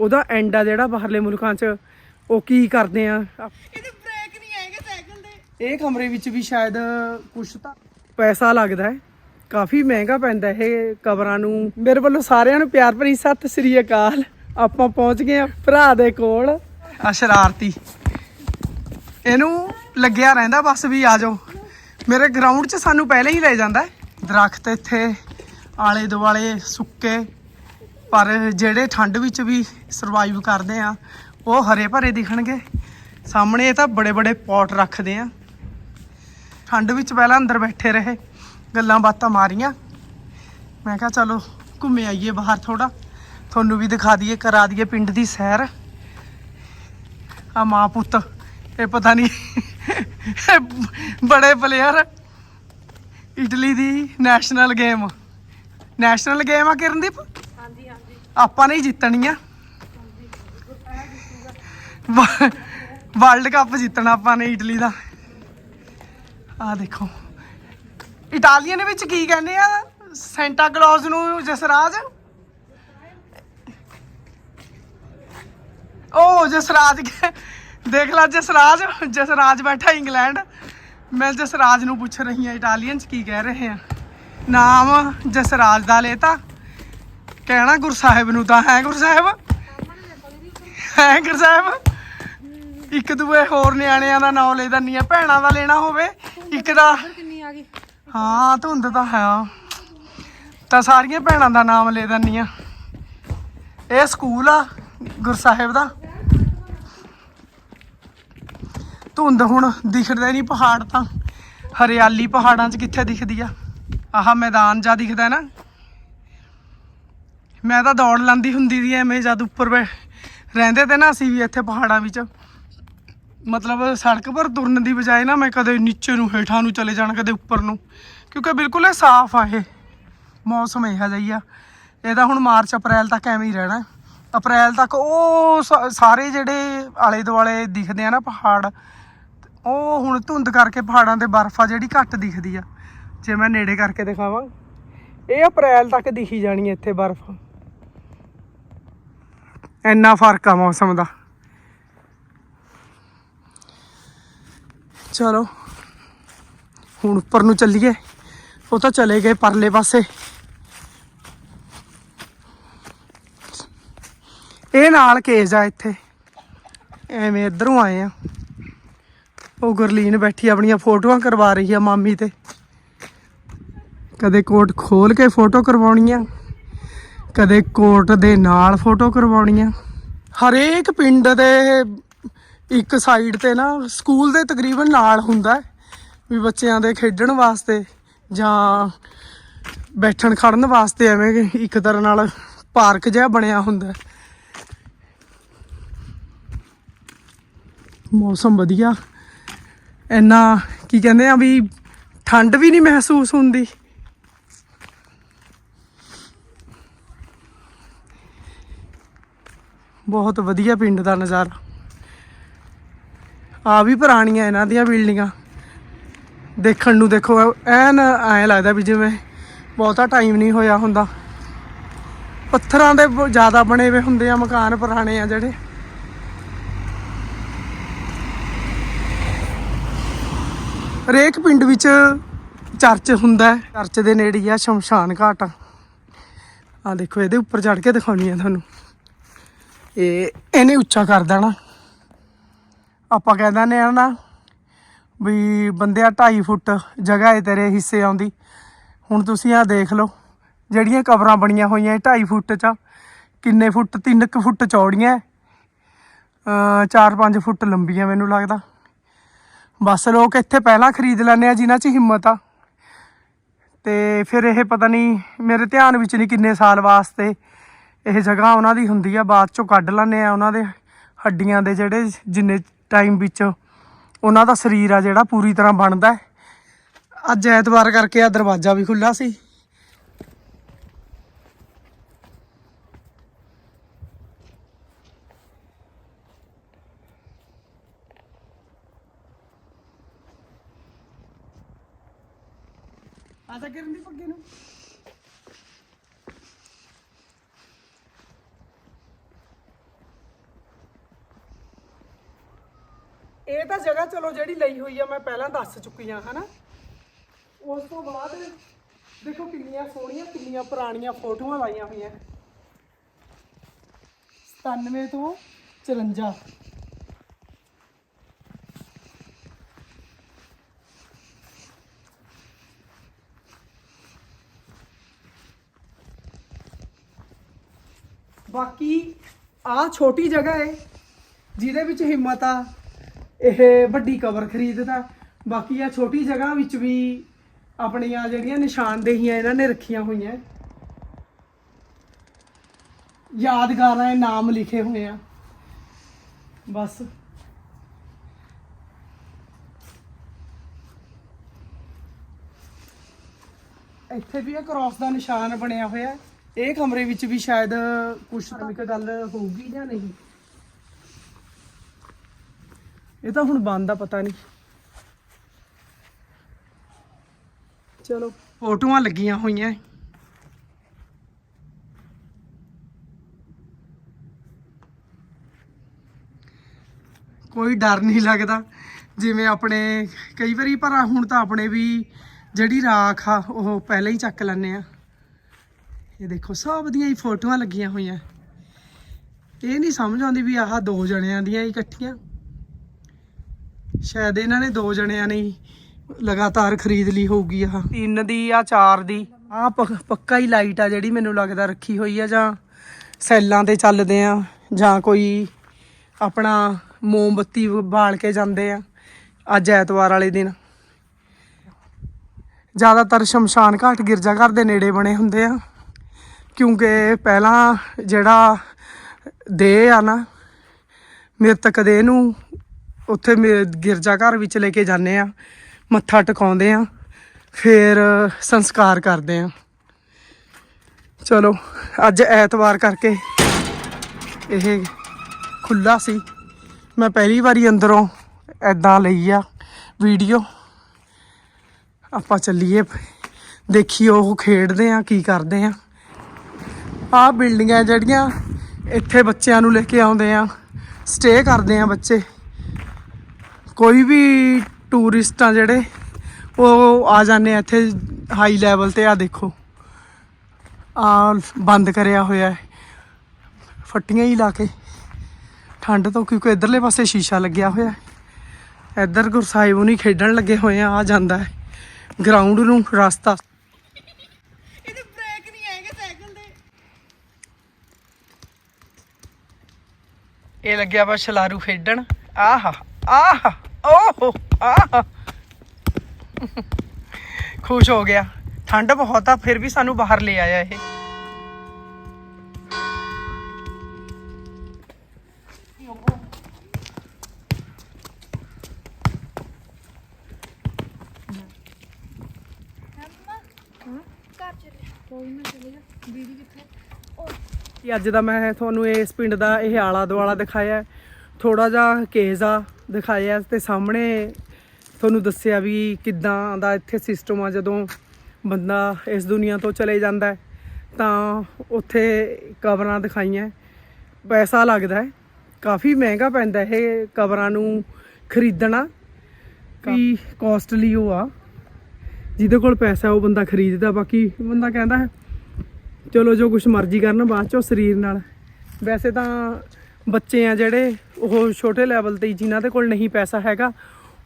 ਉਹਦਾ ਐਂਡ ਆ ਜਿਹੜਾ ਬਾਹਰਲੇ ਮੁਲਕਾਂ 'ਚ ਉਹ ਕੀ ਕਰਦੇ ਆ? ਇਹਦੇ ਬ੍ਰੇਕ ਨਹੀਂ ਹੈਗੇ ਸਾਈਕਲ ਦੇ। ਇਹ ਕਮਰੇ ਵਿੱਚ ਵੀ ਸ਼ਾਇਦ ਕੁਛ ਤਾਂ ਪੈਸਾ ਲੱਗਦਾ ਹੈ। ਕਾਫੀ ਮਹਿੰਗਾ ਪੈਂਦਾ ਇਹ ਕਬਰਾਂ ਨੂੰ। ਮੇਰੇ ਵੱਲੋਂ ਸਾਰਿਆਂ ਨੂੰ ਪਿਆਰ ਭਰੀ ਸਤਿ ਸ੍ਰੀ ਅਕਾਲ। ਆਪਾਂ ਪਹੁੰਚ ਗਏ ਆ ਭਰਾ ਦੇ ਕੋਲ। ਆ ਸ਼ਰਾਰਤੀ। ਇਹਨੂੰ ਲੱਗਿਆ ਰਹਿੰਦਾ ਬਸ ਵੀ ਆ ਜਾਓ। ਮੇਰੇ ਗਰਾਊਂਡ 'ਚ ਸਾਨੂੰ ਪਹਿਲਾਂ ਹੀ ਲੈ ਜਾਂਦਾ ਹੈ। ਦਰਖਤ ਇੱਥੇ ਆਲੇ ਦੁਆਲੇ ਸੁੱਕੇ। ਪਰ ਜਿਹੜੇ ਠੰਡ ਵਿੱਚ ਵੀ ਸਰਵਾਈਵ ਕਰਦੇ ਆ, ਉਹ ਹਰੇ ਭਰੇ ਦਿਖਣਗੇ। ਸਾਹਮਣੇ ਇਹ ਤਾਂ ਬੜੇ ਬੜੇ ਪੌਟ ਰੱਖਦੇ ਆ। ਠੰਡ ਵਿੱਚ ਪਹਿਲਾਂ ਅੰਦਰ ਬੈਠੇ ਰਹੇ, ਗੱਲਾਂ ਬਾਤਾਂ ਮਾਰੀਆਂ। ਮੈਂ ਕਿਹਾ ਚਲੋ ਘੁੰਮੇ ਆਈਏ ਬਾਹਰ ਥੋੜਾ ਤੁਹਾਨੂੰ ਵੀ ਦਿਖਾ ਦਈਏ, ਕਰਾ ਦਈਏ ਪਿੰਡ ਦੀ ਸੈਰ। ਆ ਮਾਂ ਪੁੱਤ, ਇਹ ਪਤਾ ਨਹੀਂ ਬੜੇ ਪਲੇਅਰ ਇਟਲੀ ਦੀ ਨੈਸ਼ਨਲ ਗੇਮ ਨੈਸ਼ਨਲ ਗੇਮ ਆ ਕਿਰਨਦੀਪ? ਹਾਂਜੀ ਹਾਂਜੀ। ਆਪਾਂ ਨੇ ਹੀ ਆ ਵਰਲਡ ਕੱਪ ਜਿੱਤਣਾ ਆਪਾਂ ਨੇ ਇਟਲੀ ਦਾ। ਆ ਦੇਖੋ। ਇਟਾਲੀਅਨ ਵਿੱਚ ਕੀ ਕਹਿੰਦੇ ਆ? ਸੈਂਟਾ ਕਲੌਜ਼ ਨੂੰ ਜਸਰਾਜ। ਉਹ ਜਸਰਾਜ ਦੇਖ ਲਾ ਜਸਰਾਜ। ਜਸਰਾਜ ਬੈਠਾ ਇੰਗਲੈਂਡ। ਮੈਂ ਜਸਰਾਜ ਨੂੰ ਪੁੱਛ ਰਹੀ ਹਾਂ, ਇਟਾਲੀਅਨ ਚ ਕੀ ਕਹਿ ਰਹੇ ਆ? ਨਾਮ ਜਸਰਾਜ ਦਾ ਲੇਤਾ। ਕਹਿਣਾ ਗੁਰਸਾਹਿਬ ਨੂੰ ਤਾਂ ਹੈ ਗੁਰਸਾਹਿਬ ਹੈ ਗੁਰਸਾਹਿਬ ਇੱਕ ਦੂਏ ਹੋਰ ਨਿਆਣਿਆਂ ਦਾ ਨਾਮ ਲੈ ਦੰਨੀ ਆ ਭੈਣਾਂ ਦਾ ਲੈਣਾ ਹੋਵੇ। ਇੱਕ ਦਾ ਕਿੰਨੀ ਆ ਗਈ ਹਾਂ, ਧੁੰਦ ਤਾਂ ਹੈ। ਤਾਂ ਸਾਰੀਆਂ ਭੈਣਾਂ ਦਾ ਨਾਮ ਲੈ ਦੰਨੀ ਆ ਇਹ ਸਕੂਲ ਆ ਗੁਰਸਾਹਿਬ ਦਾ। ਧੁੰਦ ਹੁਣ ਦਿਖਦੇ ਨਹੀਂ ਪਹਾੜ ਤਾਂ। ਹਰਿਆਲੀ ਪਹਾੜਾਂ 'ਚ ਕਿੱਥੇ ਦਿਖਦੀ ਆ। ਆਹ ਮੈਦਾਨ ਜਾ ਦਿਖਦਾ ਨਾ। ਮੈਂ ਤਾਂ ਦੌੜ ਲਾਂਦੀ ਹੁੰਦੀ ਦੀ ਐਵੇਂ ਜਦ ਉੱਪਰ ਬੈ, ਰਹਿੰਦੇ ਤੇ ਨਾ ਅਸੀਂ ਵੀ ਇੱਥੇ ਪਹਾੜਾਂ ਵਿੱਚ। ਮਤਲਬ ਸੜਕ ਪਰ ਤੁਰਨ ਦੀ ਬਜਾਏ ਨਾ ਮੈਂ ਕਦੇ ਨੀਚੇ ਨੂੰ, ਹੇਠਾਂ ਨੂੰ ਚਲੇ ਜਾਣਾ, ਕਦੇ ਉੱਪਰ ਨੂੰ। ਕਿਉਂਕਿ ਬਿਲਕੁਲ ਇਹ ਸਾਫ਼ ਆ ਇਹ। ਮੌਸਮ ਇਹੋ ਜਿਹਾ ਆ। ਇਹਦਾ ਹੁਣ ਮਾਰਚ, ਅਪ੍ਰੈਲ ਤੱਕ ਐਵੇਂ ਹੀ ਰਹਿਣਾ। ਅਪ੍ਰੈਲ ਤੱਕ ਉਹ ਸ- ਸਾਰੇ ਜਿਹੜੇ ਆਲੇ ਦੁਆਲੇ ਦਿਖਦੇ ਆ ਨਾ ਪਹਾੜ, ਉਹ ਹੁਣ ਧੁੰਦ ਕਰਕੇ ਪਹਾੜਾਂ ਤੇ ਬਰਫ਼ ਆ ਜਿਹੜੀ ਘੱਟ ਦਿਖਦੀ ਆ। ਜੇ ਮੈਂ ਨੇੜੇ ਕਰਕੇ ਦਿਖਾਵਾਂ। ਇਹ ਅਪ੍ਰੈਲ ਤੱਕ ਦਿਖੀ ਜਾਣੀ ਇੱਥੇ ਬਰਫ਼। ਇੰਨਾ ਫ਼ਰਕ ਆ ਮੌਸਮ ਦਾ। ਚਲੋ, ਹੁਣ ਉੱਪਰ ਨੂੰ ਚੱਲੀਏ। ਉਹ ਤਾਂ ਚਲੇ ਗਏ ਪਰਲੇ ਪਾਸੇ। ਇਹ ਨਾਲ ਕੇਜ ਆ ਇੱਥੇ। ਐਵੇਂ ਇਧਰੋਂ ਆਏ ਆ। ਉਹ ਗੁਰਲੀਨ ਬੈਠੀ ਆਪਣੀਆਂ ਫੋਟੋਆਂ ਕਰਵਾ ਰਹੀ ਆ ਮਾਮੀ ਤੇ। ਕਦੇ ਕੋਟ ਖੋਲ ਕੇ ਫੋਟੋ ਕਰਵਾਉਣੀ ਆ ਕਦੇ ਕੋਟ ਦੇ ਨਾਲ ਫੋਟੋ ਕਰਵਾਉਣੀ ਆ। ਹਰੇਕ ਪਿੰਡ ਦੇ ਇੱਕ ਸਾਈਡ ਤੇ ਨਾ ਸਕੂਲ ਦੇ ਤਕਰੀਬਨ ਨਾਲ ਹੁੰਦਾ ਵੀ ਬੱਚਿਆਂ ਦੇ ਖੇਡਣ ਵਾਸਤੇ ਜਾਂ ਬੈਠਣ ਖੜਨ ਵਾਸਤੇ ਐਵੇਂ ਇੱਕ ਤਰ੍ਹਾਂ ਨਾਲ ਪਾਰਕ ਜਿਹਾ ਬਣਿਆ ਹੁੰਦਾ ਮੌਸਮ ਵਧੀਆ। ਇੰਨਾ ਕੀ ਕਹਿੰਦੇ ਆ ਵੀ ਠੰਡ ਵੀ ਨਹੀਂ ਮਹਿਸੂਸ ਹੁੰਦੀ। ਬਹੁਤ ਵਧੀਆ ਪਿੰਡ ਦਾ ਨਜ਼ਾਰਾ। ਆ ਵੀ ਪੁਰਾਣੀਆਂ ਇਹਨਾਂ ਦੀਆਂ ਬਿਲਡਿੰਗਾਂ। ਦੇਖਣ ਨੂੰ ਦੇਖੋ, ਐਨ ਐ ਲੱਗਦਾ ਵੀ ਜਿਵੇਂ ਬਹੁਤਾ ਟਾਈਮ ਨਹੀਂ ਹੋਇਆ ਹੁੰਦਾ। ਪੱਥਰਾਂ ਦੇ ਜ਼ਿਆਦਾ ਬਣੇ ਹੋਏ ਹੁੰਦੇ ਆ, ਮਕਾਨ ਪੁਰਾਣੇ ਆ ਜਿਹੜੇ। ਹਰੇਕ ਪਿੰਡ ਵਿੱਚ ਚਰਚ ਹੁੰਦਾ ਚਰਚ ਦੇ ਨੇੜੇ ਆ ਸ਼ਮਸ਼ਾਨ ਘਾਟ। ਆ ਦੇਖੋ, ਇਹਦੇ ਉੱਪਰ ਚੜ ਕੇ ਦਿਖਾਉਣੀ ਆ ਤੁਹਾਨੂੰ। ਇਹ ਇਹਨੇ ਉੱਚਾ ਕਰ ਦੇਣਾ। ਆਪਾਂ ਕਹਿ ਦਿੰਦੇ ਆ ਨਾ ਵੀ ਬੰਦਿਆ 2.5 ਫੁੱਟ ਜਗ੍ਹਾ ਹੈ ਤੇਰੇ ਹਿੱਸੇ ਆਉਂਦੀ। ਹੁਣ ਤੁਸੀਂ ਆ ਦੇਖ ਲਓ, ਜਿਹੜੀਆਂ ਕਬਰਾਂ ਬਣੀਆਂ ਹੋਈਆਂ 2.5 ਫੁੱਟ ਚ ਕਿੰਨੇ ਫੁੱਟ 3 ਕੁ ਫੁੱਟ ਚੌੜੀਆਂ 4-5 ਫੁੱਟ ਲੰਬੀਆਂ ਮੈਨੂੰ ਲੱਗਦਾ। ਬਸ ਲੋਕ ਇੱਥੇ ਪਹਿਲਾਂ ਖਰੀਦ ਲੈਂਦੇ ਆ, ਜਿਨ੍ਹਾਂ 'ਚ ਹਿੰਮਤ ਆ। ਤੇ ਫਿਰ ਇਹ ਪਤਾ ਨਹੀਂ ਮੇਰੇ ਧਿਆਨ ਵਿੱਚ ਨਹੀਂ ਕਿੰਨੇ ਸਾਲ ਵਾਸਤੇ ਇਹ ਜਗ੍ਹਾ ਉਹਨਾਂ ਦੀ ਹੁੰਦੀ ਆ, ਬਾਅਦ ਚੋਂ ਕੱਢ ਲੈਂਦੇ ਆ ਉਹਨਾਂ ਦੇ ਹੱਡੀਆਂ ਦੇ ਜਿਹੜੇ ਜਿੰਨੇ ਟਾਈਮ ਵਿੱਚ ਉਹਨਾਂ ਦਾ ਸਰੀਰ ਆ ਜਿਹੜਾ ਪੂਰੀ ਤਰ੍ਹਾਂ ਬਣਦਾ ਅੱਜ ਐਤਵਾਰ ਕਰਕੇ ਆ ਦਰਵਾਜ਼ਾ ਵੀ ਖੁੱਲਾ ਸੀ। ਆ ਤਾਂ ਕਰਨ ਦੀ ਪੱਗੇ ਨੂੰ। ਇਹ ਤਾਂ ਜਗ੍ਹਾ ਚਲੋ ਜਿਹੜੀ ਲਈ ਹੋਈ ਆ, ਮੈਂ ਪਹਿਲਾਂ ਦੱਸ ਚੁੱਕੀ ਆ, ਹਨਾ? ਉਸ ਤੋਂ ਬਾਅਦ ਦੇਖੋ ਕਿੰਨੀਆਂ ਸੋਹਣੀਆਂ, ਕਿੰਨੀਆਂ ਪੁਰਾਣੀਆਂ ਫੋਟੋਆਂ ਲਾਈਆਂ ਹੋਈਆਂ। 97 ਤੋਂ 54 ਬਾਕੀ ਆ ਛੋਟੀ ਜਗ੍ਹਾ ਹੈ ਜਿਹਦੇ ਵਿੱਚ ਹਿੰਮਤ ਆ। ਇਹ ਵੱਡੀ ਕਵਰ ਖਰੀਦਦਾ। ਬਾਕੀ ਆ ਛੋਟੀ ਜਗ੍ਹਾ ਵਿੱਚ ਵੀ ਆਪਣੀਆਂ ਜਿਹੜੀਆਂ ਨਿਸ਼ਾਨਦੇਹੀਆਂ ਇਹਨਾਂ ਨੇ ਰੱਖੀਆਂ ਹੋਈਆਂ। ਯਾਦਗਾਰਾਂ ਦੇ ਨਾਮ ਲਿਖੇ ਹੋਏ ਆ। ਬਸ। ਇੱਥੇ ਵੀ ਇਹ ਕ੍ਰਾਸ ਦਾ ਨਿਸ਼ਾਨ ਬਣਿਆ ਹੋਇਆ। ਇਹ ਕਮਰੇ ਵਿੱਚ ਵੀ ਸ਼ਾਇਦ ਕੁਝ ਧਾਰਮਿਕ ਗੱਲ ਹੋਊਗੀ ਜਾਂ ਨਹੀਂ? ਇਹ ਤਾਂ ਹੁਣ ਬੰਦ ਆ, ਪਤਾ ਨਹੀਂ। ਚਲੋ। ਫੋਟੋਆਂ ਲੱਗੀਆਂ ਹੋਈਆਂ। ਕੋਈ ਡਰ ਨਹੀਂ ਲੱਗਦਾ। ਜਿਵੇਂ ਆਪਣੇ, ਕਈ ਵਾਰੀ ਪਰ ਹੁਣ ਤਾਂ ਆਪਣੇ ਵੀ ਜਿਹੜੀ ਰਾਖ ਆ, ਉਹ ਪਹਿਲਾਂ ਹੀ ਚੱਕ ਲੈਂਦੇ ਆ। ਇਹ ਦੇਖੋ, ਸਭ ਦੀਆਂ ਹੀ ਫੋਟੋਆਂ ਲੱਗੀਆਂ ਹੋਈਆਂ। ਇਹ ਨਹੀਂ ਸਮਝ ਆਉਂਦੀ ਵੀ ਆਹ ਦੋ ਜਣਿਆਂ ਦੀਆਂ ਹੀ ਇਕੱਠੀਆਂ। ਸ਼ਾਇਦ ਇਹਨਾਂ ਨੇ ਦੋ ਜਣਿਆਂ ਨੇ ਲਗਾਤਾਰ ਖਰੀਦ ਲਈ ਹੋਊਗੀ ਆਹ। ਤਿੰਨ ਦੀ ਆ ਚਾਰ ਦੀ। ਆ ਪੱਕਾ ਹੀ ਲਾਈਟ ਆ ਜਿਹੜੀ ਮੈਨੂੰ ਲੱਗਦਾ ਰੱਖੀ ਹੋਈ ਆ ਜਾਂ ਸੈੱਲਾਂ ਤੇ ਚੱਲਦੇ ਆ ਜਾਂ ਕੋਈ ਆਪਣਾ ਮੋਮਬੱਤੀ ਬਾਲ ਕੇ ਜਾਂਦੇ ਆ ਅੱਜ ਐਤਵਾਰ ਵਾਲੇ ਦਿਨ। ਜ਼ਿਆਦਾਤਰ ਸ਼ਮਸ਼ਾਨ ਘਾਟ ਗਿਰਜਾ ਘਰ ਦੇ ਨੇੜੇ ਬਣੇ ਹੁੰਦੇ ਆ। ਕਿਉਂਕਿ ਪਹਿਲਾਂ ਜਿਹੜਾ ਦੇਹ ਆ ਨਾ ਮ੍ਰਿਤਕ ਦੇਹ ਨੂੰ ਉੱਥੇ ਮੇ- ਗਿਰਜਾ ਘਰ ਵਿੱਚ ਲੈ ਕੇ ਜਾਂਦੇ ਆ, ਮੱਥਾ ਟਿਕਾਉਂਦੇ ਆ, ਫਿਰ ਸੰਸਕਾਰ ਕਰਦੇ ਆ। ਚਲੋ, ਅੱਜ ਐਤਵਾਰ ਕਰਕੇ ਇਹ ਖੁੱਲਾ ਸੀ। ਮੈਂ ਪਹਿਲੀ ਵਾਰੀ ਅੰਦਰੋਂ ਐਦਾਂ ਲਈ ਆ ਵੀਡੀਓ। ਆਪਾਂ ਚੱਲੀਏ, ਦੇਖੀਏ ਉਹ ਖੇਡਦੇ ਆ, ਕੀ ਕਰਦੇ ਆ। ਆਹ ਬਿਲਡਿੰਗਾਂ ਜਿਹੜੀਆਂ ਇੱਥੇ ਬੱਚਿਆਂ ਨੂੰ ਲੈ ਕੇ ਆਉਂਦੇ ਆ ਸਟੇ ਕਰਦੇ ਆ ਬੱਚੇ। ਕੋਈ ਵੀ ਟੂਰਿਸਟ ਆ ਜਿਹੜੇ ਉਹ ਆ ਜਾਂਦੇ ਆ ਇੱਥੇ ਹਾਈ ਲੈਵਲ ਤੇ ਆ ਦੇਖੋ। ਆ ਬੰਦ ਕਰਿਆ ਹੋਇਆ ਹੈ। ਫੱਟੀਆਂ ਹੀ ਲਾ ਕੇ। ਠੰਡ ਤੋਂ ਕਿਉਂਕਿ ਇਧਰਲੇ ਪਾਸੇ ਸ਼ੀਸ਼ਾ ਲੱਗਿਆ ਹੋਇਆ ਹੈ। ਇੱਧਰ ਗੁਰਸਾਹਿਬ ਉਹਨੀ ਖੇਡਣ ਲੱਗੇ ਹੋਏ ਆ ਆ ਜਾਂਦਾ ਹੈ। ਗਰਾਊਂਡ ਨੂੰ ਰਸਤਾ। ਇਹਦੇ ਬ੍ਰੇਕ ਨਹੀਂ ਹੈਗੇ ਸਾਈਕਲ ਦੇ। ਇਹ ਲੱਗਿਆ ਵਾ ਛਲਾਰੂ ਖੇਡਣ। ਆਹਾ ਆਹਾ। ਓਹੋ, ਆਹਾ। ਖੁਸ਼ ਹੋ ਗਿਆ। ਠੰਡ ਬਹੁਤ ਆ, ਫਿਰ ਵੀ ਸਾਨੂੰ ਬਾਹਰ ਲੈ ਆਇਆ ਇਹ। ਅੱਜ ਦਾ ਮੈਂ ਤੁਹਾਨੂੰ ਇਸ ਪਿੰਡ ਦਾ ਇਹ ਆਲਾ ਦੁਆਲਾ ਦਿਖਾਇਆ। ਥੋੜਾ ਜਿਹਾ ਕੇਜ਼ ਆ ਦਿਖਾਇਆ ਤੇ ਸਾਹਮਣੇ ਤੁਹਾਨੂੰ ਦੱਸਿਆ ਵੀ ਕਿੱਦਾਂ ਦਾ ਇੱਥੇ ਸਿਸਟਮ ਆ ਜਦੋਂ ਬੰਦਾ ਇਸ ਦੁਨੀਆ ਤੋਂ ਚਲੇ ਜਾਂਦਾ ਤਾਂ ਉੱਥੇ ਕਬਰਾਂ ਦਿਖਾਈਆਂ। ਪੈਸਾ ਲੱਗਦਾ ਹੈ। ਕਾਫੀ ਮਹਿੰਗਾ ਪੈਂਦਾ ਇਹ ਕਬਰਾਂ ਨੂੰ ਖਰੀਦਣਾ। ਕਾਫੀ ਕੋਸਟਲੀ ਉਹ ਆ। ਜਿਹਦੇ ਕੋਲ ਪੈਸਾ ਉਹ ਬੰਦਾ ਖਰੀਦਦਾ। ਬਾਕੀ ਬੰਦਾ ਕਹਿੰਦਾ ਚਲੋ ਜੋ ਕੁਝ ਮਰਜ਼ੀ ਕਰਨ, ਬਾਅਦ ਚੋਂ ਸਰੀਰ ਨਾਲ। ਵੈਸੇ ਤਾਂ ਬੱਚੇ ਆ ਜਿਹੜੇ, ਉਹ ਛੋਟੇ ਲੈਵਲ ਤੇ ਹੀ ਜਿਨ੍ਹਾਂ ਦੇ ਕੋਲ ਨਹੀਂ ਪੈਸਾ ਹੈਗਾ,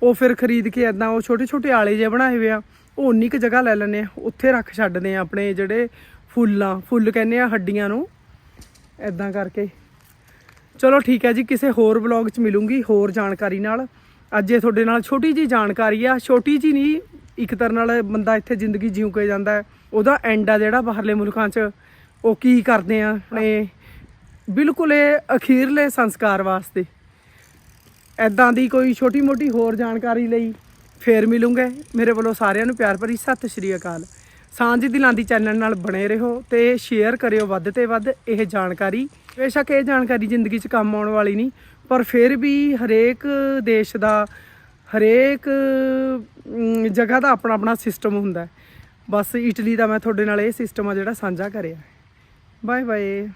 ਉਹ ਫਿਰ ਖਰੀਦ ਕੇ ਐਦਾਂ ਉਹ ਛੋਟੇ ਛੋਟੇ ਆਲੇ ਜਿਹੇ ਬਣਾਏ ਹੋਏ ਆ, ਉਹ ਉਨੀ ਕੁ ਜਗ੍ਹਾ ਲੈ ਲੈਂਦੇ ਆ, ਉੱਥੇ ਰੱਖ ਛੱਡਦੇ ਆ ਆਪਣੇ ਜਿਹੜੇ ਫੁੱਲਾਂ, ਫੁੱਲ ਕਹਿੰਦੇ ਆ ਹੱਡੀਆਂ ਨੂੰ ਐਦਾਂ ਕਰਕੇ। ਚਲੋ ਠੀਕ ਹੈ ਜੀ, ਕਿਸੇ ਹੋਰ ਵਲੌਗ 'ਚ ਮਿਲੂੰਗੀ ਹੋਰ ਜਾਣਕਾਰੀ ਨਾਲ। ਅੱਜ ਇਹ ਤੁਹਾਡੇ ਨਾਲ ਛੋਟੀ ਜੀ ਜਾਣਕਾਰੀ ਆ, ਛੋਟੀ ਜੀ ਨਹੀਂ, ਇੱਕ ਤਰ੍ਹਾਂ ਨਾਲ ਬੰਦਾ ਇੱਥੇ ਜ਼ਿੰਦਗੀ ਜਿਉਂ ਕੇ ਜਾਂਦਾ ਉਹਦਾ ਐਂਡ ਆ ਜਿਹੜਾ ਬਾਹਰਲੇ ਮੁਲਕਾਂ 'ਚ, ਉਹ ਕੀ ਕਰਦੇ ਆ, ਆਪਣੇ ਬਿਲਕੁਲ ਇਹ ਅਖੀਰਲੇ ਸੰਸਕਾਰ ਵਾਸਤੇ। ਐਦਾਂ ਦੀ ਕੋਈ ਛੋਟੀ ਮੋਟੀ ਹੋਰ ਜਾਣਕਾਰੀ ਲਈ ਫੇਰ ਮਿਲੂੰਗੇ। ਮੇਰੇ ਵੱਲੋਂ ਸਾਰਿਆਂ ਨੂੰ ਪਿਆਰ ਭਰੀ ਸਤਿ ਸ਼੍ਰੀ ਅਕਾਲ। ਸਾਂਝ ਦਿਲਾਂ ਦੀ ਚੈਨਲ ਨਾਲ ਬਣੇ ਰਹੋ ਤੇ ਸ਼ੇਅਰ ਕਰਿਓ ਵੱਧ ਤੇ ਵੱਧ ਇਹ ਜਾਣਕਾਰੀ। ਬੇਸ਼ੱਕ ਇਹ ਜਾਣਕਾਰੀ ਜ਼ਿੰਦਗੀ 'ਚ ਕੰਮ ਆਉਣ ਵਾਲੀ ਨਹੀਂ, ਪਰ ਫਿਰ ਵੀ ਹਰੇਕ ਦੇਸ਼ ਦਾ, ਹਰੇਕ ਜਗ੍ਹਾ ਦਾ ਆਪਣਾ ਆਪਣਾ ਸਿਸਟਮ ਹੁੰਦਾ। ਬਸ ਇਟਲੀ ਦਾ ਮੈਂ ਤੁਹਾਡੇ ਨਾਲ ਇਹ ਸਿਸਟਮ ਆ ਜਿਹੜਾ ਸਾਂਝਾ ਕਰਿਆ। Bye bye